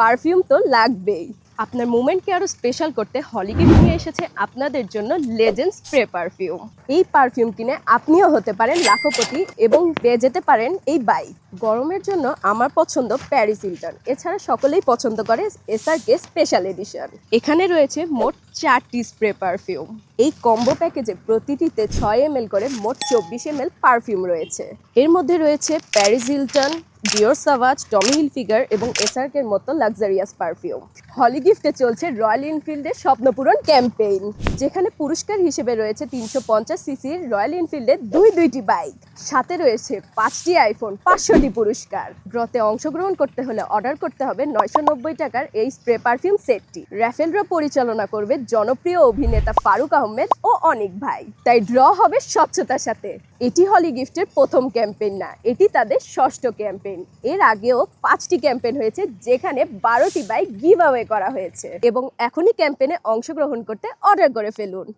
Perfume তো লাগবেই। আপনার মুমেন্টকে আরও স্পেশাল করতে হলিগিফট নিয়ে এসেছে আপনাদের জন্য লেজেন্ড স্প্রে পারফিউম এই পারফিউম কিনে আপনিও হতে পারেন লাখপতি এবং পেয়ে যেতে পারেন এই বাইক গরমের জন্য আমার পছন্দ প্যারিস হিলটন এছাড়া সকলেই পছন্দ করে এসআরকে স্পেশাল এডিশন এখানে রয়েছে মোট চারটি স্প্রে পারফিউম এই কম্বো প্যাকেজে প্রতিটিতে ছয় এম করে মোট চব্বিশ এম পারফিউম রয়েছে। এর মধ্যে রয়েছে Paris Hilton Dior Sauvage Tommy Hilfiger এবং এসআরকের মতো লাক্সারিয়াস পারফিউম হলি গিফটে চলছে রয়্যাল এনফিল্ডের স্বপ্নপূরণ ক্যাম্পেইন যেখানে পুরস্কার হিসেবে রয়েছে তিনশো পঞ্চাশ সিসির রয়্যাল এনফিল্ডের দুই দুইটি বাইক সাথে রয়েছে পাঁচটি আইফোন পাঁচশোটি পুরস্কার। ড্রতে অংশগ্রহণ করতে হলে অর্ডার করতে হবে নয়শো নব্বই টাকার এই স্প্রে পারফিউম সেটটি র্যাফেলরা পরিচালনা করবে জনপ্রিয় অভিনেতা ফারুক আহমেদ ও অনেক ভাই। তাই ড্র হবে স্বচ্ছতার সাথে। এটি হলি গিফটের প্রথম ক্যাম্পেইন না, এটি তাদের ষষ্ঠ ক্যাম্পেইন এর আগেও পাঁচটি ক্যাম্পেন হয়েছে যেখানে বারোটি বাইক গিভ করা হয়েছে। এবং এখনই ক্যাম্পেনে অংশগ্রহণ করতে অর্ডার করে ফেলুন।